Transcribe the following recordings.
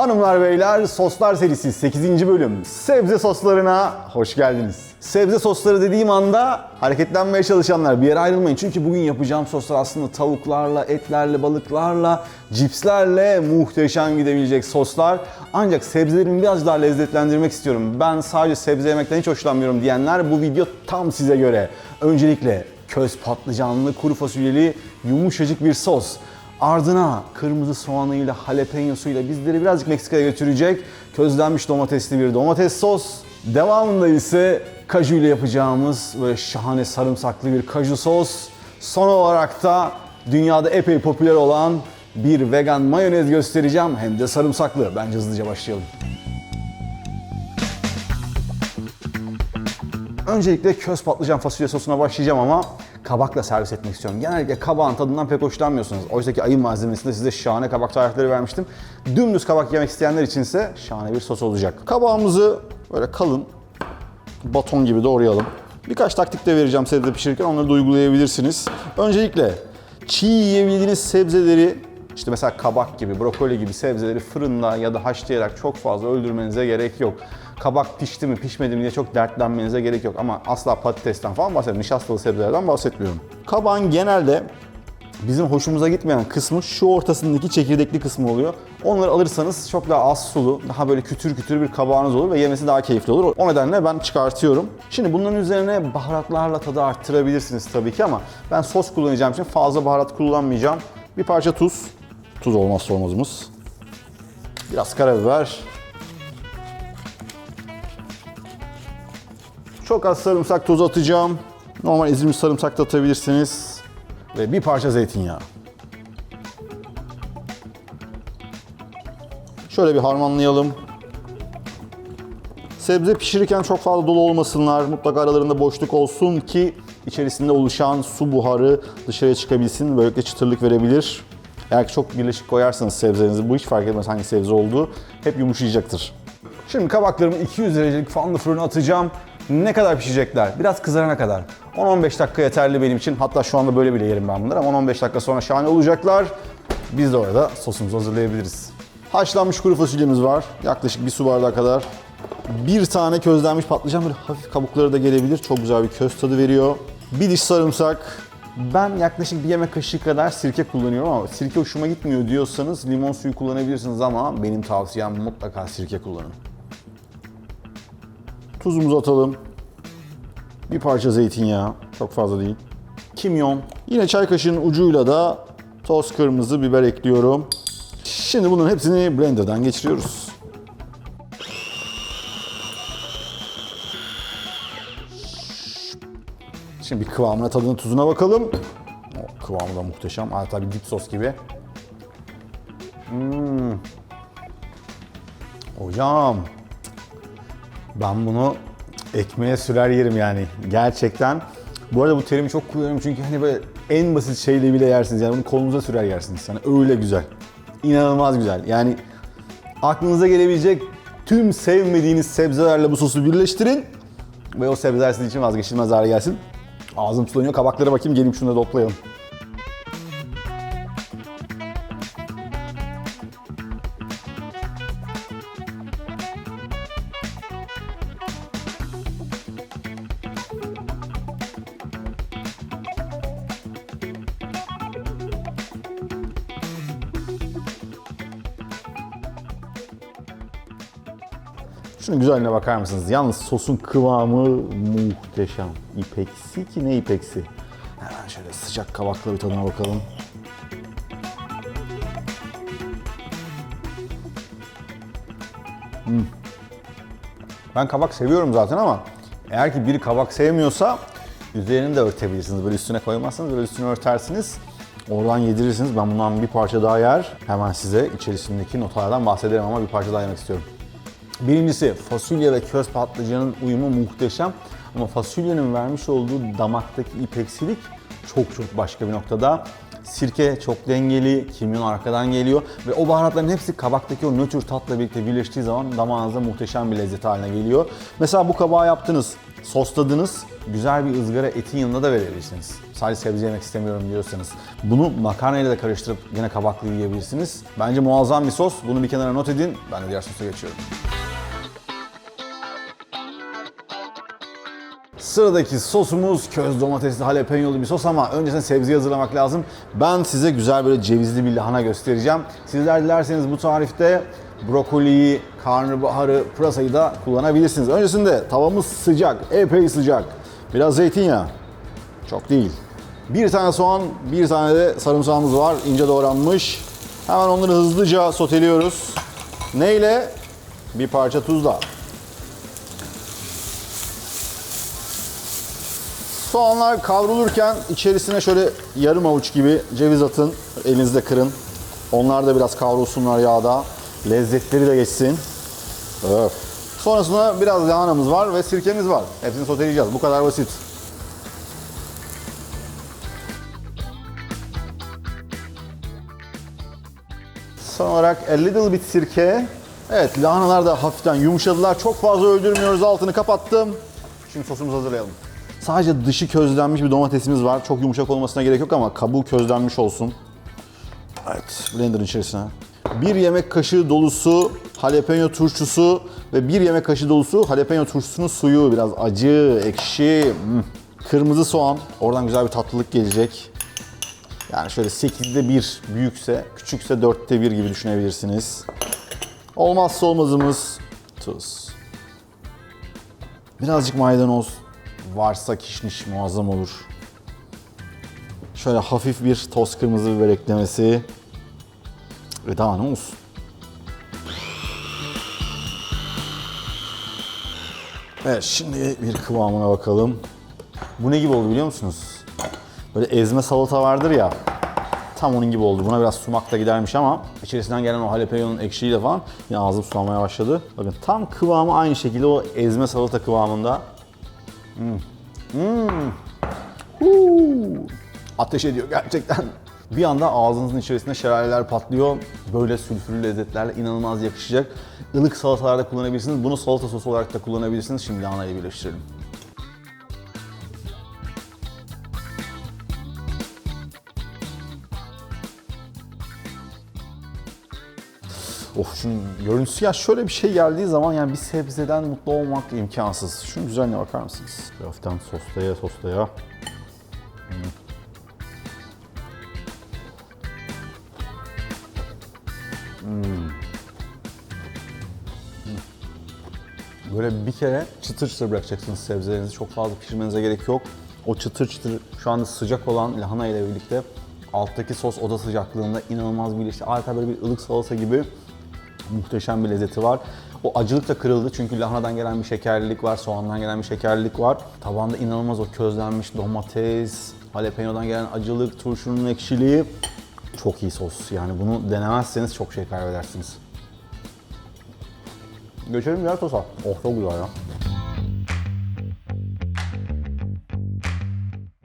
Hanımlar beyler soslar serisi 8. bölüm sebze soslarına hoş geldiniz. Sebze sosları dediğim anda hareketlenmeye çalışanlar bir yere ayrılmayın. Çünkü bugün yapacağım soslar aslında tavuklarla, etlerle, balıklarla, cipslerle muhteşem gidebilecek soslar. Ancak sebzelerimi biraz daha lezzetlendirmek istiyorum. Ben sadece sebze yemekten hiç hoşlanmıyorum diyenler bu video tam size göre. Öncelikle köz patlıcanlı, kuru fasulyeli, yumuşacık bir sos. Ardına kırmızı soğanıyla, jalapenosuyla bizleri birazcık Meksika'ya götürecek közlenmiş domatesli bir domates sos. Devamında ise kaju ile yapacağımız böyle şahane sarımsaklı bir kaju sos. Son olarak da dünyada epey popüler olan bir vegan mayonez göstereceğim hem de sarımsaklı. Bence hızlıca başlayalım. Öncelikle köz patlıcan fasulye sosuna başlayacağım ama kabakla servis etmek istiyorum. Genellikle kabağın tadından pek hoşlanmıyorsunuz. Oysa ki ayın malzemesinde size şahane kabak tarifleri vermiştim. Dümdüz kabak yemek isteyenler içinse şahane bir sos olacak. Kabağımızı böyle kalın, baton gibi doğrayalım. Birkaç taktik de vereceğim sebze pişirirken onları da uygulayabilirsiniz. Öncelikle çiğ yiyebildiğiniz sebzeleri işte mesela kabak gibi, brokoli gibi sebzeleri fırında ya da haşlayarak çok fazla öldürmenize gerek yok. Kabak pişti mi pişmedi mi diye çok dertlenmenize gerek yok. Ama asla patatesten falan bahsetmiyorum. Nişastalı sebzelerden bahsetmiyorum. Kabağın genelde bizim hoşumuza gitmeyen kısmı şu ortasındaki çekirdekli kısmı oluyor. Onları alırsanız çok daha az sulu, daha böyle kütür kütür bir kabağınız olur ve yemesi daha keyifli olur. O nedenle ben çıkartıyorum. Şimdi bunların üzerine baharatlarla tadı arttırabilirsiniz tabii ki ama ben sos kullanacağım için fazla baharat kullanmayacağım. Bir parça tuz, tuz olmazsa olmazımız. Biraz karabiber. Çok az sarımsak tozu atacağım. Normal ezilmiş sarımsak da atabilirsiniz. Ve bir parça zeytinyağı. Şöyle bir harmanlayalım. Sebze pişirirken çok fazla dolu olmasınlar. Mutlaka aralarında boşluk olsun ki içerisinde oluşan su buharı dışarıya çıkabilsin. Böylelikle çıtırlık verebilir. Eğer çok birleşik koyarsanız sebzelerinizi, bu hiç fark etmez hangi sebze olduğu, hep yumuşayacaktır. Şimdi kabaklarımı 200 derecelik fanlı fırına atacağım. Ne kadar pişecekler? Biraz kızarana kadar. 10-15 dakika yeterli benim için. Hatta şu anda böyle bile yerim ben bunları ama 10-15 dakika sonra şahane olacaklar. Biz de orada sosumuzu hazırlayabiliriz. Haşlanmış kuru fasulyemiz var. Yaklaşık bir su bardağı kadar. Bir tane közlenmiş patlıcan böyle hafif kabukları da gelebilir. Çok güzel bir köz tadı veriyor. Bir diş sarımsak. Ben yaklaşık bir yemek kaşığı kadar sirke kullanıyorum ama sirke hoşuma gitmiyor diyorsanız limon suyu kullanabilirsiniz ama benim tavsiyem mutlaka sirke kullanın. Tuzumuzu atalım. Bir parça zeytinyağı. Çok fazla değil. Kimyon. Yine çay kaşığının ucuyla da toz kırmızı biber ekliyorum. Şimdi bunların hepsini blenderdan geçiriyoruz. Şimdi bir kıvamına, tadına, tuzuna bakalım. O kıvamı da muhteşem. Adeta bir dip sos gibi. Hmm. Hocam. Ben bunu ekmeğe sürer yerim yani. Gerçekten. Bu arada bu terimi çok kullanıyorum çünkü hani böyle en basit şeyle bile yersiniz. Yani bunu kolunuza sürer yersiniz. Yani öyle güzel. İnanılmaz güzel. Yani aklınıza gelebilecek tüm sevmediğiniz sebzelerle bu sosu birleştirin. Ve o sebzeler sizin için vazgeçilmez hale gelsin. Ağzım sulanıyor. Kabaklara bakayım geleyim şunları da otlayalım. Şunun güzelliğine bakar mısınız? Yalnız sosun kıvamı muhteşem. İpeksi ki ne ipeksi. Hemen şöyle sıcak kabakla bir tadına bakalım. Hmm. Ben kabak seviyorum zaten ama eğer ki biri kabak sevmiyorsa üzerini de örtebilirsiniz. Böyle üstüne koymazsanız böyle üstüne örtersiniz. Oradan yedirirsiniz. Ben bundan bir parça daha yer. Hemen size içerisindeki notalardan bahsederim ama bir parça daha yemek istiyorum. Birincisi fasulye ve köz patlıcanın uyumu muhteşem. Ama fasulyenin vermiş olduğu damaktaki ipeksilik çok çok başka bir noktada. Sirke çok dengeli, kimyon arkadan geliyor ve o baharatların hepsi kabaktaki o nötr tatla birlikte birleştiği zaman damağınızda muhteşem bir lezzet haline geliyor. Mesela bu kabağı yaptınız. sosladınız. Güzel bir ızgara etin yanında da verebilirsiniz. Sadece sebze yemek istemiyorum diyorsanız. Bunu makarnayla da karıştırıp yine kabaklı yiyebilirsiniz. Bence muazzam bir sos. Bunu bir kenara not edin. Ben de diğer sosa geçiyorum. Sıradaki sosumuz köz domatesli jalapenyolu bir sos ama öncesinde sebzeyi hazırlamak lazım. Ben size güzel böyle cevizli bir lahana göstereceğim. Sizler dilerseniz bu tarifte brokoliyi, karnabaharı, pırasayı da kullanabilirsiniz. Öncesinde tavamız sıcak, epey sıcak. Biraz zeytinyağı, çok değil. Bir tane soğan, bir tane de sarımsağımız var, ince doğranmış. Hemen onları hızlıca soteliyoruz. Neyle? Bir parça tuzla. Soğanlar kavrulurken içerisine şöyle yarım avuç gibi ceviz atın. Elinizde kırın. Onlar da biraz kavrulsunlar yağda. Lezzetleri de geçsin. Öf. Sonrasında biraz lahanamız var ve sirkemiz var. Hepsini soteleyeceğiz. Bu kadar basit. Son olarak a little bit sirke. Evet lahanalar da hafiften yumuşadılar. Çok fazla öldürmüyoruz. Altını kapattım. Şimdi sosumuzu hazırlayalım. Sadece dışı közlenmiş bir domatesimiz var. Çok yumuşak olmasına gerek yok ama kabuğu közlenmiş olsun. Evet, blenderın içerisine. Bir yemek kaşığı dolusu jalapeno turşusu ve bir yemek kaşığı dolusu jalapeno turşusunun suyu. Biraz acı, ekşi. hmm. Kırmızı soğan. Oradan güzel bir tatlılık gelecek. Yani şöyle 8'de 1 büyükse, küçükse 4'te 1 gibi düşünebilirsiniz. Olmazsa olmazımız tuz. Birazcık maydanoz varsa kişniş muazzam olur. Şöyle hafif bir toz kırmızı biber eklemesi. Ve daha ne olsun. Evet şimdi bir kıvamına bakalım. Bu ne gibi oldu biliyor musunuz? Böyle ezme salata vardır ya. Tam onun gibi oldu. Buna biraz sumak da gidermiş ama içerisinden gelen o jalapeño'nun ekşiliğiyle falan yine ağzım sulanmaya başladı. Bakın tam kıvamı aynı şekilde o ezme salata kıvamında. Huu. Ateş ediyor gerçekten. Bir anda ağzınızın içerisinde şelaleler patlıyor. Böyle sülfürlü lezzetlerle inanılmaz yakışacak. Ilık salatalarda kullanabilirsiniz. Bunu salata sosu olarak da kullanabilirsiniz. Şimdi lahanayla birleştirelim. Of şunun görüntüsü ya şöyle bir şey geldiği zaman yani bir sebzeden mutlu olmak imkansız. Şunun güzelliğine bakar mısınız? Hafiften soslaya soslaya. Böyle bir kere çıtır çıtır bırakacaksınız sebzelerinizi. Çok fazla pişirmenize gerek yok. O çıtır çıtır şu anda sıcak olan lahana ile birlikte alttaki sos oda sıcaklığında inanılmaz birleşti. Adeta böyle bir ılık salata gibi muhteşem bir lezzeti var. O acılık da kırıldı çünkü lahanadan gelen bir şekerlilik var, soğandan gelen bir şekerlilik var. Tabanda inanılmaz o közlenmiş domates, jalapeño'dan gelen acılık, turşunun ekşiliği. Çok iyi sos. Yani bunu denemezseniz çok şey kaybedersiniz. Geçelim diğer sosa. Oh çok güzel ya.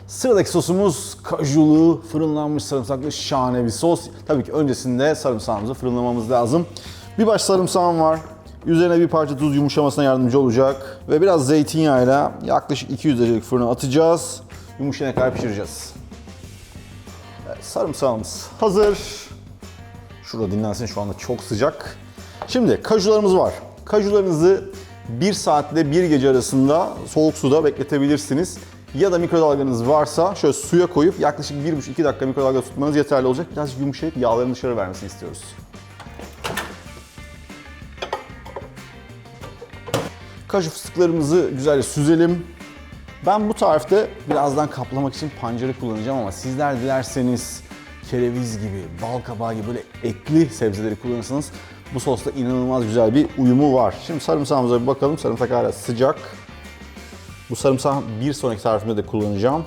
Sıradaki sosumuz kajulu, fırınlanmış sarımsaklı şahane bir sos. Tabii ki öncesinde sarımsağımızı fırınlamamız lazım. Bir baş sarımsağım var. Üzerine bir parça tuz yumuşamasına yardımcı olacak. Ve biraz zeytinyağıyla yaklaşık 200 derecelik fırına atacağız. Yumuşayana kadar pişireceğiz. Evet, sarımsağımız hazır. Şurada dinlensin şu anda çok sıcak. Şimdi kajularımız var. Kajularınızı 1 saatle 1 gece arasında soğuk suda bekletebilirsiniz. Ya da mikrodalganız varsa şöyle suya koyup yaklaşık 1,5-2 dakika mikrodalgada tutmanız yeterli olacak. Biraz yumuşayıp yağların dışarı vermesini istiyoruz. Kaju fıstıklarımızı güzelce süzelim. Ben bu tarifte birazdan kaplamak için pancarı kullanacağım ama sizler dilerseniz kereviz gibi, bal kabağı gibi böyle ekli sebzeleri kullanırsanız bu sosla inanılmaz güzel bir uyumu var. Şimdi sarımsağımıza bir bakalım. Sarımsak hala sıcak. Bu sarımsağı bir sonraki tarifimde de kullanacağım.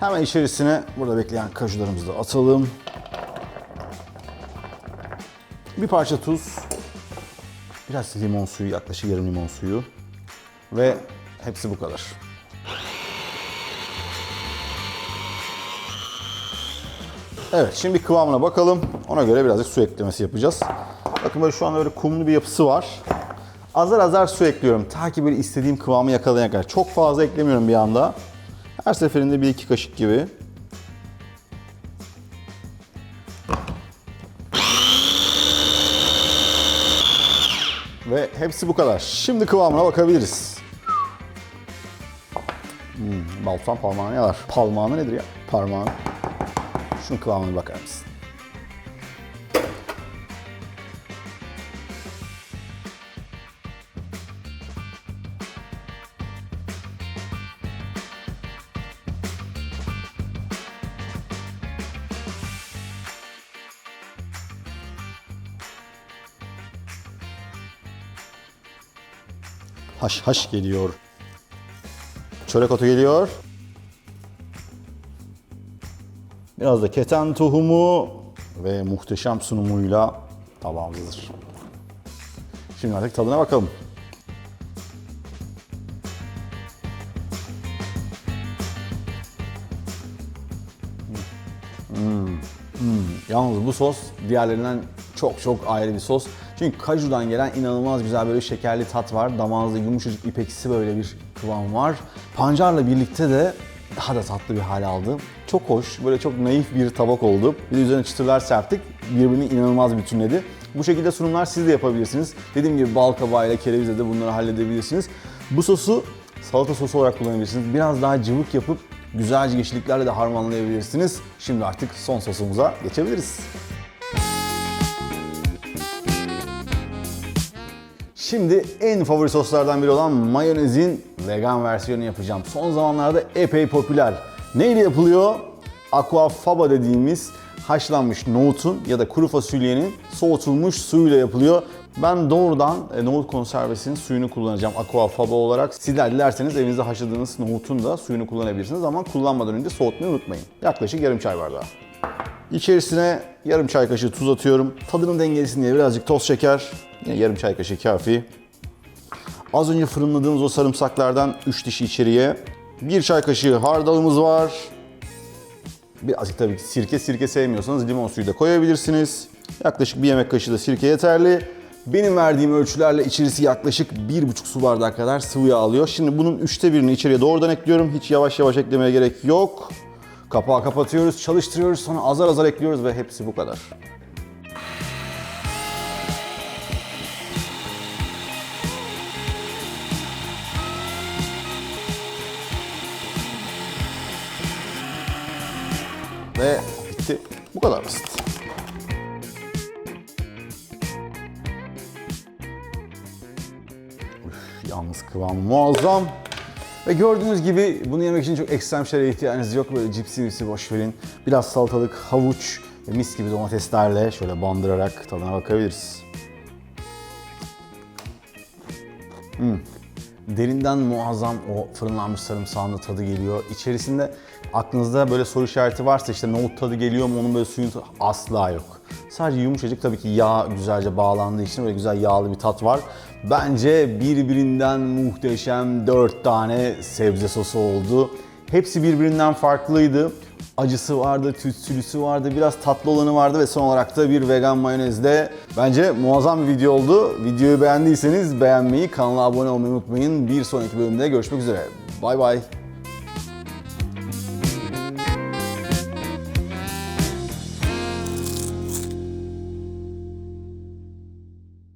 Hemen içerisine burada bekleyen kajularımızı da atalım. Bir parça tuz. Biraz limon suyu, yaklaşık yarım limon suyu. Ve hepsi bu kadar. Evet, şimdi kıvamına bakalım. Ona göre birazcık su eklemesi yapacağız. Bakın böyle şu an öyle kumlu bir yapısı var. Azar azar su ekliyorum. Ta ki böyle istediğim kıvamı yakalayana kadar. Çok fazla eklemiyorum bir anda. Her seferinde bir iki kaşık gibi. Ve hepsi bu kadar. Şimdi kıvamına bakabiliriz. Hmm, baltan parmağını yalar. Palmağını nedir ya? Parmağını. Şunun kıvamına bakar mısın? Haş haş geliyor. Çörek otu geliyor. Biraz da keten tohumu ve muhteşem sunumuyla tabağımız hazır. Şimdi artık tadına bakalım. Yalnız bu sos diğerlerinden çok çok ayrı bir sos. Çünkü kajudan gelen inanılmaz güzel böyle şekerli tat var. Damağınızda yumuşacık ipeksi böyle bir kıvam var. Pancarla birlikte de daha da tatlı bir hal aldı. Çok hoş, böyle çok naif bir tabak oldu. Bir de üzerine çıtırlar serptik. Birbirini inanılmaz bütünledi. Bu şekilde sunumlar siz de yapabilirsiniz. Dediğim gibi bal kabağıyla, kerevizle de bunları halledebilirsiniz. Bu sosu salata sosu olarak kullanabilirsiniz. Biraz daha cıvık yapıp güzelce yeşilliklerle de harmanlayabilirsiniz. Şimdi artık son sosumuza geçebiliriz. Şimdi en favori soslardan biri olan mayonezin vegan versiyonu yapacağım. Son zamanlarda epey popüler. Neyle yapılıyor? Aquafaba dediğimiz haşlanmış nohutun ya da kuru fasulyenin soğutulmuş suyuyla yapılıyor. Ben doğrudan e, nohut konservesinin suyunu kullanacağım aquafaba olarak. Sizler dilerseniz evinizde haşladığınız nohutun da suyunu kullanabilirsiniz ama kullanmadan önce soğutmayı unutmayın. Yaklaşık yarım çay bardağı. İçerisine yarım çay kaşığı tuz atıyorum. Tadının dengelesin diye birazcık toz şeker. Yine yarım çay kaşığı kafi. Az önce fırınladığımız o sarımsaklardan 3 diş içeriye. Bir çay kaşığı hardalımız var. Birazcık tabii ki sirke. Sirke sevmiyorsanız limon suyu da koyabilirsiniz. Yaklaşık bir yemek kaşığı da sirke yeterli. Benim verdiğim ölçülerle içerisi yaklaşık 1,5 su bardağı kadar sıvı yağ alıyor. Şimdi bunun üçte birini içeriye doğrudan ekliyorum. Hiç yavaş yavaş eklemeye gerek yok. Kapağı kapatıyoruz, çalıştırıyoruz, sonra azar azar ekliyoruz ve hepsi bu kadar. Ve bitti. Bu kadar basit. Üf, yalnız kıvamı muazzam. Ve gördüğünüz gibi bunu yemek için çok ekstrem şeylere ihtiyacınız yok. Böyle cipsi mipsi boş verin. Biraz salatalık, havuç ve mis gibi domateslerle şöyle bandırarak tadına bakabiliriz. Hmm. Derinden muazzam o fırınlanmış sarımsağın tadı geliyor. İçerisinde aklınızda böyle soru işareti varsa işte nohut tadı geliyor mu onun böyle suyun asla yok. Sadece yumuşacık tabii ki yağ güzelce bağlandığı için böyle güzel yağlı bir tat var. Bence birbirinden muhteşem 4 tane sebze sosu oldu. Hepsi birbirinden farklıydı. Acısı vardı, tütsülüsü vardı, biraz tatlı olanı vardı ve son olarak da bir vegan mayonezde. Bence muazzam bir video oldu. Videoyu beğendiyseniz beğenmeyi, kanala abone olmayı unutmayın. Bir sonraki bölümde görüşmek üzere. Bay bay.